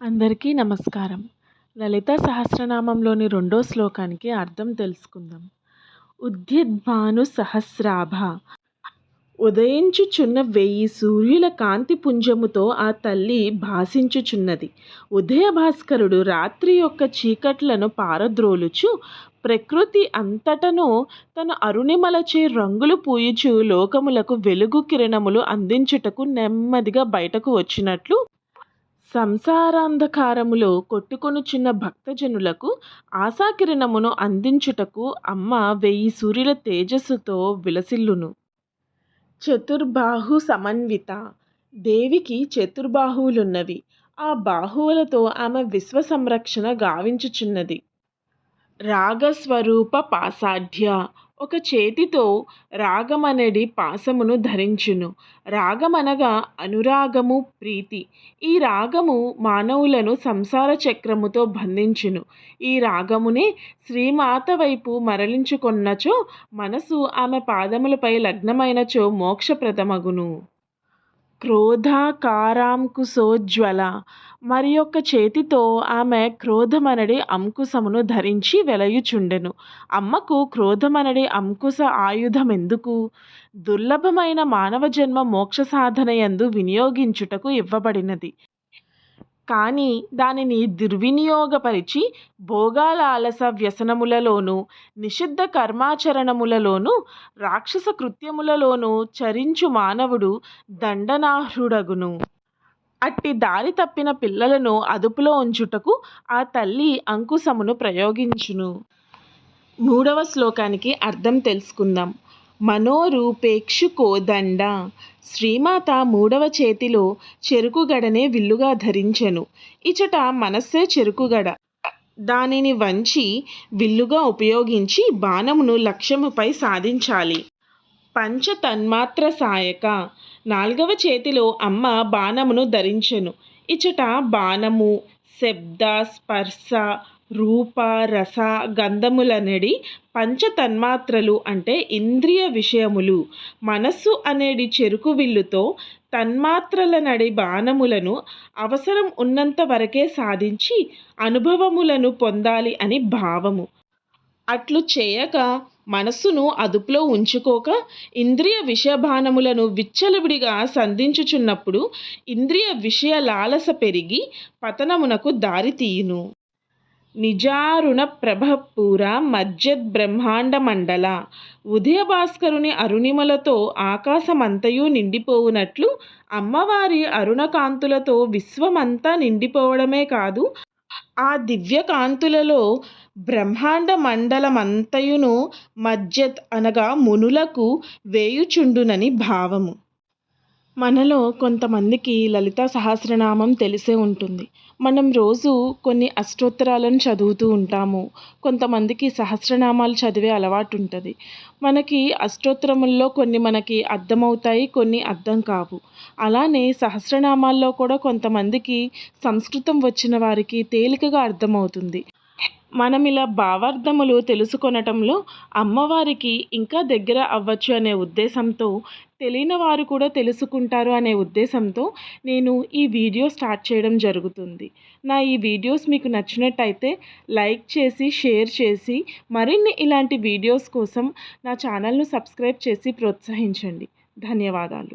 అందరికీ నమస్కారం. లలిత సహస్రనామంలోని రెండో శ్లోకానికి అర్థం తెలుసుకుందాం. ఉద్యద్భాను సహస్రాభ. ఉదయించుచున్న వెయ్యి సూర్యుల కాంతి పుంజముతో ఆ తల్లి భాషించుచున్నది ఉదయ భాస్కరుడు రాత్రి యొక్క చీకట్లను పారద్రోలుచు ప్రకృతి అంతటను తన అరుణిమలచే రంగులు పూయుచు లోకములకు వెలుగు కిరణములు అందించుటకు నెమ్మదిగా బయటకు వచ్చినట్లు సంసారాంధకారములో కొట్టుకొనుచున్న భక్తజనులకు ఆశాకిరణమును అందించుటకు అమ్మ వెయ్యి సూర్యుల తేజస్సుతో విలసిల్లును. చతుర్బాహు సమన్విత. దేవికి చతుర్బాహువులున్నవి. ఆ బాహువులతో ఆమె విశ్వ సంరక్షణ గావించుచున్నది. రాగస్వరూప పాసాఢ్య ఒక చేతితో రాగమనడి పాసమును ధరించును. రాగమనగా అనురాగము ప్రీతి. ఈ రాగము మానవులను సంసార చక్రముతో బంధించును. ఈ రాగమునే శ్రీమాత వైపు మరలించుకొన్నచో మనసు ఆమె పాదములపై లగ్నమైనచో మోక్షప్రదమగును. క్రోధాకారాంకుశోజ్వల. మరి యొక్క చేతితో ఆమె క్రోధమనడి అంకుశమును ధరించి వెలయుచుండెను. అమ్మకు క్రోధమనడి అంకుశ ఆయుధం ఎందుకు దుర్లభమైన మానవ జన్మ మోక్ష సాధన యందు వినియోగించుటకు ఇవ్వబడినది. కానీ దానిని దుర్వినియోగపరిచి భోగాలాలస వ్యసనములలోనూ నిషిద్ధ కర్మాచరణములలోనూ రాక్షస కృత్యములలోనూ చరించు మానవుడు దండనార్హుడగును. అట్టి దారి తప్పిన పిల్లలను అదుపులో ఉంచుటకు ఆ తల్లి అంకుశమును ప్రయోగించును. మూడవ శ్లోకానికి అర్థం తెలుసుకుందాం. మనోరూపేక్షు కోదండ శ్రీమాత మూడవ చేతిలో చెరుకుగడనే విల్లుగా ధరించెను. ఇచట మనస్సే చెరుకుగడ. దానిని వంచి విల్లుగా ఉపయోగించి బాణమును లక్ష్యముపై సాధించాలి. పంచ తన్మాత్ర సాయక. నాలుగవ చేతిలో అమ్మ బాణమును ధరించెను. ఇచట బాణము శబ్ద స్పర్శ రూప రస గంధములనడి పంచతన్మాత్రలు అంటే ఇంద్రియ విషయములు. మనస్సు అనేది చెరుకు విల్లుతో తన్మాత్రల నడి బాణములను అవసరం ఉన్నంత వరకే సాధించి అనుభవములను పొందాలి అని భావము. అట్లు చేయక మనస్సును అదుపులో ఉంచుకోక ఇంద్రియ విషయబాణములను విచ్చలవిడిగా సంధించుచున్నప్పుడు ఇంద్రియ విషయ లాలస పెరిగి పతనమునకు దారితీయును నిజారుణ ప్రభపూర బ్రహ్మాండ మండల ఉదయభాస్కరుని అరుణిమలతో ఆకాశమంతయు నిండిపోవునట్లు అమ్మవారి అరుణకాంతులతో విశ్వమంతా నిండిపోవడమే కాదు ఆ దివ్యకాంతులలో బ్రహ్మాండ మండలమంతయును మజ్జత్ అనగా మునులకు వేయుచుండునని భావము. మనలో కొంతమందికి లలిత సహస్రనామం తెలిసే ఉంటుంది. మనం రోజు కొన్ని అష్టోత్తరాలను చదువుతూ ఉంటాము. కొంతమందికి సహస్రనామాలు చదివే అలవాటు ఉంటుంది మనకి అష్టోత్తరముల్లో కొన్ని మనకి అర్థమవుతాయి కొన్ని అర్థం కావు. అలానే సహస్రనామాల్లో కూడా కొంతమందికి సంస్కృతం వచ్చిన వారికి తేలికగా అర్థమవుతుంది. మనం ఇలా భావార్థములు తెలుసుకొనటంలో అమ్మవారికి ఇంకా దగ్గర అవ్వచ్చు అనే ఉద్దేశంతో తెలియని వారు కూడా తెలుసుకుంటారు అనే ఉద్దేశంతో నేను ఈ వీడియో స్టార్ట్ చేయడం జరుగుతుంది. నా ఈ వీడియోస్ మీకు నచ్చినట్టయితే లైక్ చేసి షేర్ చేసి మరిన్ని ఇలాంటి వీడియోస్ కోసం నా ఛానల్ను సబ్స్క్రైబ్ చేసి ప్రోత్సహించండి. ధన్యవాదాలు.